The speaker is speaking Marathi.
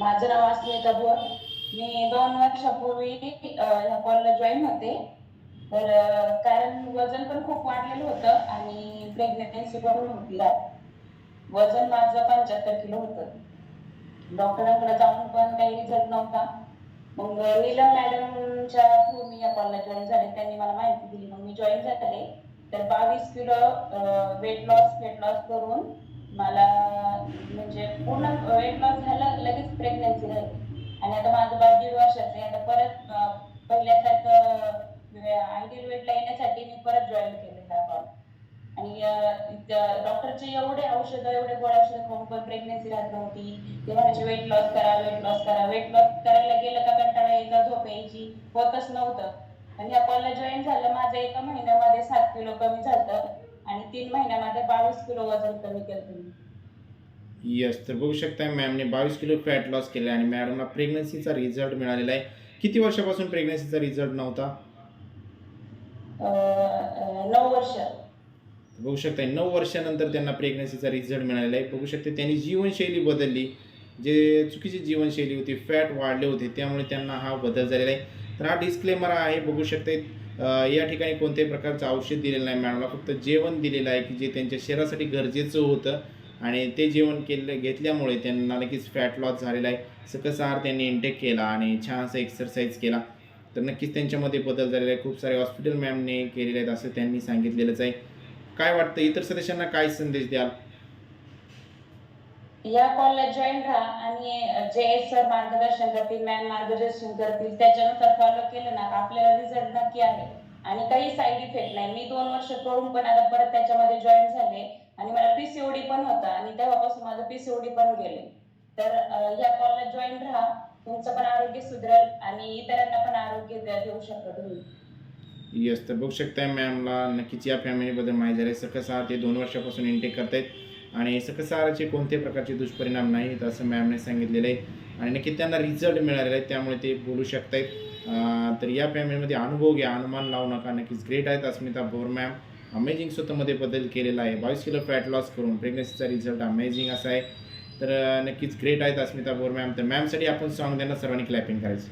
माझं नाव अस्मिता बुवा मी दोन वर्षापूर्वी ह्या कॉलला जॉईन होते. तर कारण वजन पण खूप वाढलेलं होतं आणि प्रेग्नेन्सी पण होती. वजन माझं पंच्याहत्तर किलो होतं. डॉक्टरांकडे जाऊन पण काही रिझल्ट नव्हता. मग नीलम मॅडमच्या थ्रू मी या कॉलला जॉईन झाले. त्यांनी मला माहिती दिली. मग मी जॉईन झाले. तर बावीस kilo weight loss weight loss करून मला म्हणजे पूर्ण वेट लॉस झालं प्रेग्नन्सी झाली आणि आता माझं बाळ दीड वर्षाचं आहे. आता परत पहिल्यासारखं आयडियल वेटला येण्यासाठी मी परत जॉईन केलेलं आहे कॉल आणि डॉक्टरचे एवढे औषधं एवढे गोळ्या औषधं खाऊन पण प्रेग्नन्सी राहत नव्हती. ते म्हणायचे वेट लॉस करा वेट लॉस करा. वेट लॉस करायला गेलं का कंटाळा यायचा झोप यायची. होतच नव्हतं. आणि या कॉलला जॉईन झालं माझं एका महिन्यामध्ये सात किलो कमी झालं. आणि तीन महिन्यामध्ये बावीस किलो वजन कमी केलं तुम्ही. यस तर बघू शकता मॅमने बावीस किलो फॅट लॉस केला आणि मॅडमला प्रेग्नन्सीचा रिझल्ट मिळालेला आहे. किती वर्षापासून प्रेग्नन्सीचा रिझल्ट नव्हता? नऊ वर्ष. बघू शकता नऊ वर्षानंतर त्यांना प्रेग्नन्सीचा रिझल्ट मिळालेला आहे. बघू शकता त्यांनी जीवनशैली बदलली. जे चुकीची जीवनशैली होती फॅट वाढले होते त्यामुळे त्यांना हा बदल झालेला आहे. तर हा डिस्क्लेमर आहे बघू शकते या ठिकाणी कोणत्याही प्रकारचं औषध दिलेलं नाही मॅडमला फक्त जेवण दिलेलं आहे की जे त्यांच्या शरीरासाठी गरजेचं होतं. आणि ते जेवण केलं घेतल्यामुळे त्यांना नक्कीच फॅट लॉस झालेला आहे. सकस आहार त्यांनी इंटेक केला आणि छानसा एक्सरसाइज केला. तर नक्कीच त्यांच्यामध्ये बदल झालेला आहे. खूप सारे हॉस्पिटल मॅमने केलेले आहेत असं त्यांनी सांगितलेलंच आहे. काय वाटतं? इतर सदस्यांना काय संदेश द्याल? या कॉलला जॉईन राहा आणि जे सर मार्गदर्शन करतील मॅम मार्गदर्शन करतील. त्याच्यानुसार फॉलो केलं ना आपल्याला रिझल्ट नक्की आहे. आणि काही साईड इफेक्ट नाही. मी दोन वर्ष करून पण आता परत त्याच्यामध्ये जॉईन झाले. आणि मला पीसीओडी पण होता आणि तेव्हापासून माझं पीसीओडी पण गेले. तर या कॉलला जॉईन राहा. तुमचं पण आरोग्य सुधरेल आणि इतरांना पण आरोग्य देऊ शकता तुम्ही. येस तर बघू शकताय मॅमला नक्कीच या फॅमिलीबद्दल माहिती झाली. सकस आहार ते दोन वर्षापासून इंटेक करतायत आणि सकस आहाराचे कोणत्याही प्रकारचे दुष्परिणाम नाहीत असं मॅमने सांगितलेलं आहे. आणि नक्की त्यांना रिझल्ट मिळालेला आहे त्यामुळे ते बोलू शकतायत. तर या फॅमिलीमध्ये अनुभव घ्या. अनुमान लावू नका. नक्कीच ग्रेट आहेत अस्मिता भोर मॅम अमेझिंग स्वतःमध्ये बदल केलेला आहे. बावीस किलो फॅट लॉस करून प्रेग्नन्सीचा रिझल्ट अमेझिंग असा आहे. तर नक्कीच ग्रेट आहेत अस्मिता बोर मॅम तर मॅमसाठी आपण सॉन्ग देणार. सर्वांनी क्लॅपिंग करायचं.